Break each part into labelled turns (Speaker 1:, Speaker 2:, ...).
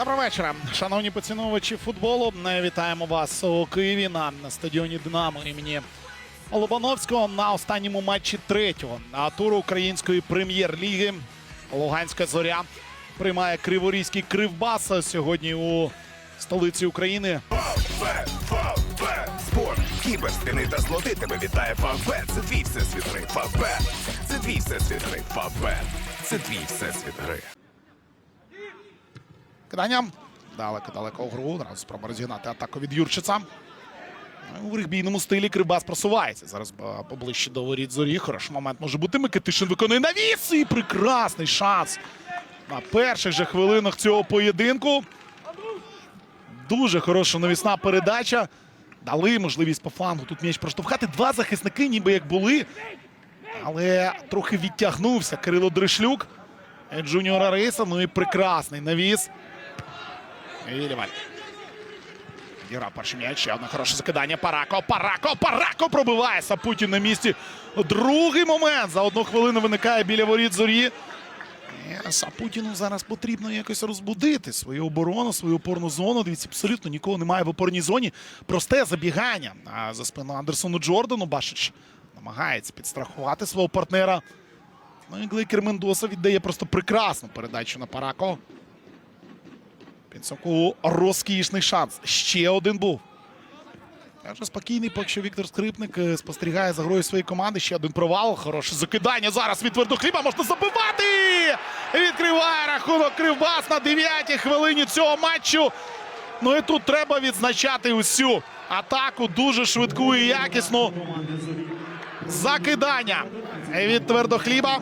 Speaker 1: Доброго вечора, шановні поціновувачі футболу. Вітаємо вас у Києві на стадіоні Динамо імені Лобановського на останньому матчі третього туру української прем'єр-ліги. Луганська зоря приймає Криворізький кривбас сьогодні у столиці України.
Speaker 2: Спорт, кіберспіни та злоти тебе вітає Фавбет. Це твій всесвіт гри. Фавбет. Це твій всесвіт гри. Фавбет. Це твій всесвіт гри.
Speaker 1: Кидання. Далеко-далеко в гру. Одразу спроба розігнати атаку від Юрчица. У регбійному стилі Кривбас просувається. Зараз поближче до воріт зорі. Хороший момент може бути. Микитишин виконує навіс. І прекрасний шанс. На перших же хвилинах цього поєдинку. Дуже хороша навісна передача. Дали можливість по флангу тут м'яч проштовхати. Два захисники, ніби як були. Але трохи відтягнувся Кирило Дришлюк. Джуніора Рейса. Ну і прекрасний навіс. І Ліваль. Відіграв перший м'яч. Ще одне хороше закидання. Парако. Парако. Парако пробиває Сапутін на місці. Другий момент. За одну хвилину виникає біля воріт зорі. Сапутіну зараз потрібно якось розбудити свою оборону, свою опорну зону. Дивіться, абсолютно нікого немає в опорній зоні. Просте забігання а за спину Андерсону Джордану. Башич намагається підстрахувати свого партнера. Ну і Глейкер Мендоса віддає просто прекрасну передачу на Парако. Підсумку розкішний шанс. Ще один був. Я вже спокійний, поки що Віктор Скрипник е, спостерігає за грою своєї команди. Ще один провал. Хороше закидання. Зараз від твердохліба можна забивати. Відкриває рахунок Кривбас на 9-й хвилині цього матчу. Ну і тут треба відзначати усю атаку. Дуже швидку і якісну. Закидання від твердохліба.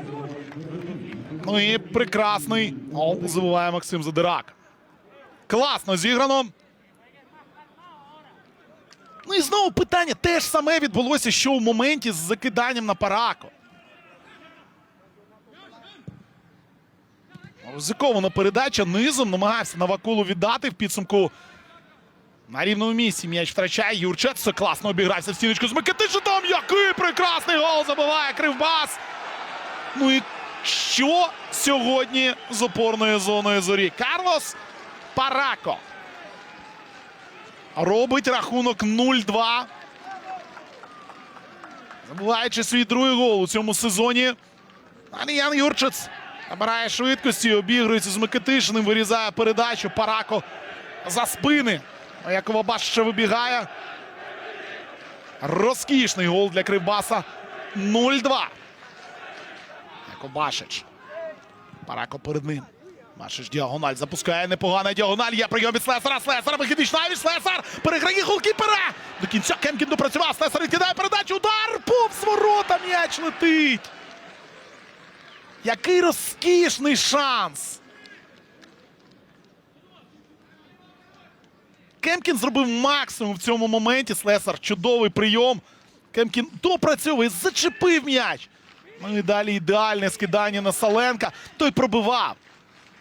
Speaker 1: Ну і прекрасний. гол забиває Максим Задирак. Класно зіграно. Ну і знову питання те ж саме відбулося, що в моменті з закиданням на парако. Ризикована передача низом намагався Навакулу віддати в підсумку. На рівному місці м'яч втрачає Юрчет. Класно обігрався в стіночку з Микитишитом. Який прекрасний гол забиває Кривбас. Ну і що сьогодні з опорною зоною зорі? Карлос Парако. Робить рахунок 0-2. Забуваючи свій другий гол у цьому сезоні. Далі Ян Юрчиц набирає швидкості, обігрується з Микитишиним, вирізає передачу. Парако за спини. Якова Баш ще вибігає. Розкішний гол для Кривбаса. 0-2. Якобашич. Парако перед ним. Машиш діагональ запускає непогана діагональ. Є прийом від Слесара. Слесар вихідний навіть Слесар переграє голкіпера. До кінця Кемкін допрацював. Слесар відкидає передачу. Удар повз ворота. М'яч летить. Який розкішний шанс. Кемкін зробив максимум в цьому моменті. Слесар чудовий прийом. Кемкін допрацьовує, зачепив м'яч. Ну і далі ідеальне скидання на Саленка. Той пробивав.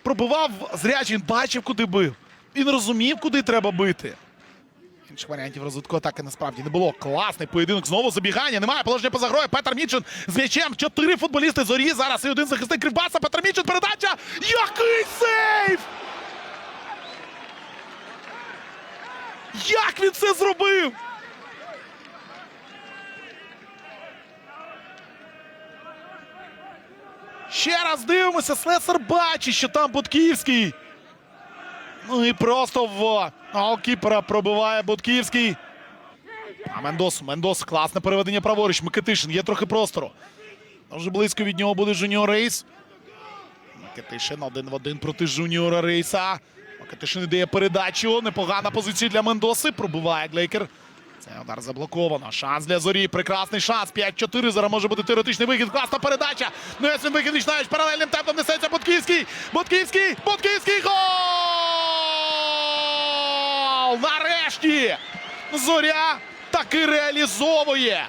Speaker 1: Пробивав зрячий, він бачив, куди бив. Він розумів, куди треба бити. Інших варіантів розвитку атаки насправді не було. Класний поєдинок. Знову забігання. Немає положення поза грою. Петр Мічин з м'ячем. Чотири футболісти зорі. Зараз і один захисник Кривбаса. Петр Мічин. Передача. Який сейф! Як він це зробив? Ще раз дивимося. Слесар бачить, що там Будківський. Ну і просто в голкіпера пробиває Будківський. А Мендос. Мендос. Класне переведення праворуч. Микитишин. Є трохи простору. Дуже близько від нього буде Жуніор Рейс. Микитишин один в один проти Жуніора Рейса. Микитишин йде передачу. Непогана позиція для Мендоси. Пробиває Глейкер. Це удар заблоковано. Шанс для зорі. Прекрасний шанс. 5-4. Зараз може бути теоретичний вихід. Класна передача. Ну він вихід Вічнаєвич. Паралельним темпом несеться Будківський. Будківський. Будківський. Гол! Нарешті! Зоря таки реалізовує.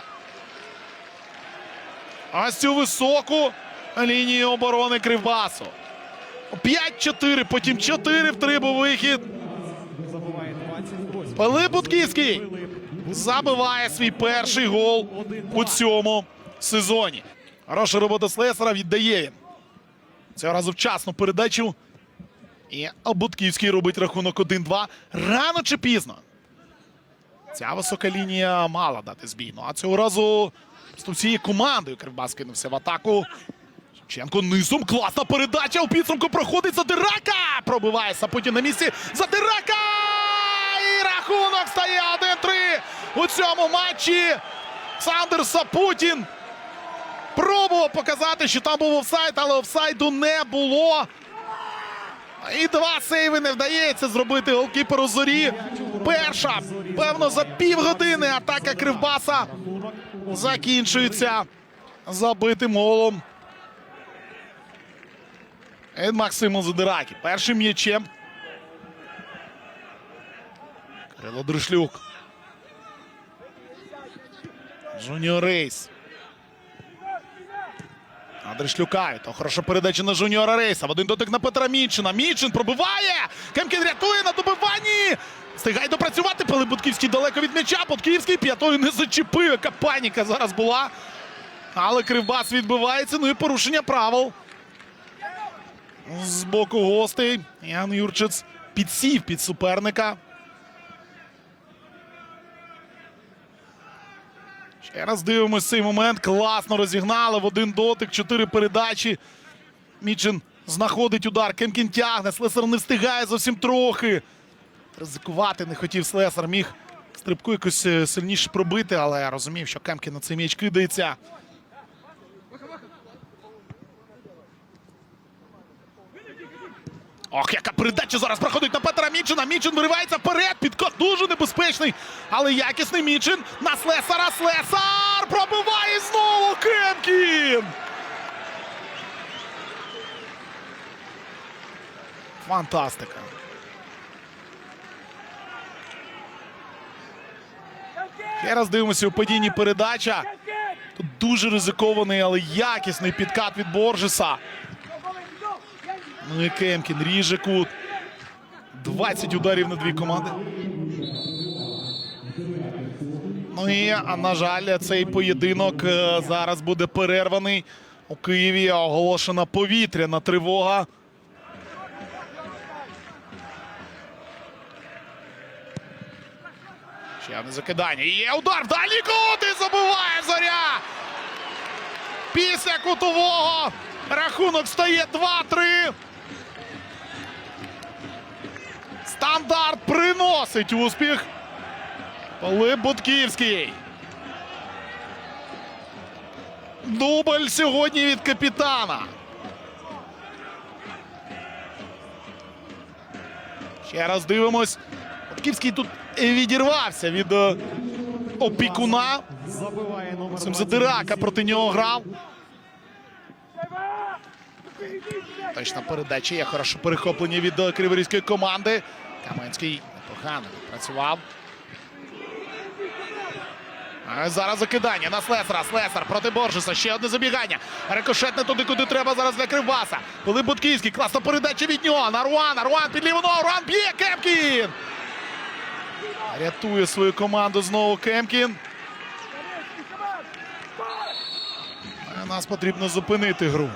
Speaker 1: Ось цю високу лінію оборони Кривбасу. 5-4, потім 4 в 3 був вихід. Пилип Будківський забиває свій перший гол у цьому сезоні. Хороша робота Слесара віддає він. Цього разу вчасну передачу І Будківський робить рахунок 1-2. Рано чи пізно. Ця висока лінія мала дати збій. Ну а цього разу просто всією командою Кривбас кинувся в атаку. Шевченко низом. Класна передача. У підсумку проходить Задирака. Пробиває Сапутін на місці. Задирака! І рахунок стає 1-3 у цьому матчі. Сандер Сапутін пробував показати, що там був офсайд, але офсайду не було. І два сейви не вдається зробити голкіперу зорі. Перша, певно, за півгодини атака Кривбаса закінчується забитим голом. Від Максима Задираки. Першим м'ячем. Кирило Дришлюк. Жуніор Рейс. Дришлюка. То хороша передача на Жуніора Рейса. В один дотик на Петра Мічина. Мічин пробиває. Кемкін рятує на добиванні. Встигає допрацювати, але Будківський далеко від м'яча. Будківський п'ятою не зачепив. Яка паніка зараз була. Але Кривбас відбивається. Ну і порушення правил. З боку гостей. Ян Юрчиц підсів під суперника. Ще раз дивимось цей момент. Класно розігнали в один дотик, чотири передачі. Мічин знаходить удар. Кемкін тягне. Слесар не встигає зовсім трохи. Ризикувати не хотів Слесар. Міг стрибку якось е, сильніше пробити, але розумів, що Кемкін на цей м'яч кидається. Ох, яка передача зараз проходить на Петра Мічина. Мічин виривається вперед. Підкот дуже небезпечний, але якісний Мічин на Слесара. Слесар пробиває знову Кемкін. Фантастика. Ще раз дивимося у падінні передача. Тут дуже ризикований, але якісний підкат від Боржеса. Ну і Кемкін ріже кут. 20 ударів на дві команди. Ну і, на жаль, цей поєдинок е, зараз буде перерваний. У Києві оголошена повітряна тривога. Ще одне закидання. Є удар. Далі кут і забиває зоря. Після кутового рахунок стає 2-3. Стандарт приносить успіх. Пилип Будківський. Дубль сьогодні від капітана. Ще раз дивимось. Будківський тут відірвався від е, опікуна. Цим Задирака проти нього грав. Точна передача є хороше перехоплення від е, криворізької команди. Каменський непогано працював. Зараз закидання на Слесара. Слесар проти Боржеса. Ще одне забігання. Рикошет не туди, куди треба зараз для Кривбаса. Пилип Будківський. Класна передача від нього. На Руана. Руан під ліву. Руан б'є Кемкін. Рятує свою команду знову Кемкін. Нас потрібно зупинити гру.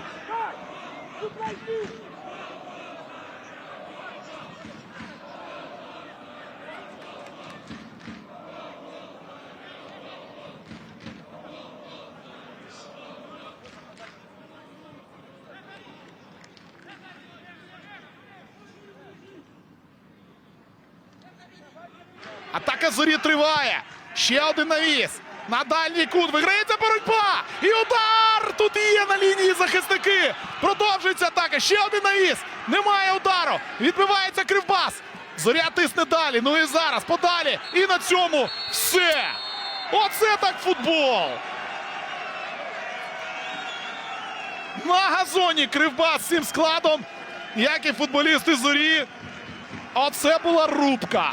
Speaker 1: Атака зорі триває. Ще один навіс. На дальній кут виграється боротьба. І удар! Тут є на лінії захисники. Продовжується атака. Ще один навіс. Немає удару. Відбивається кривбас. Зоря тисне далі. Ну і зараз подалі. І на цьому все. Оце так футбол. На газоні кривбас з цим складом, як і футболісти зорі. Оце була рубка.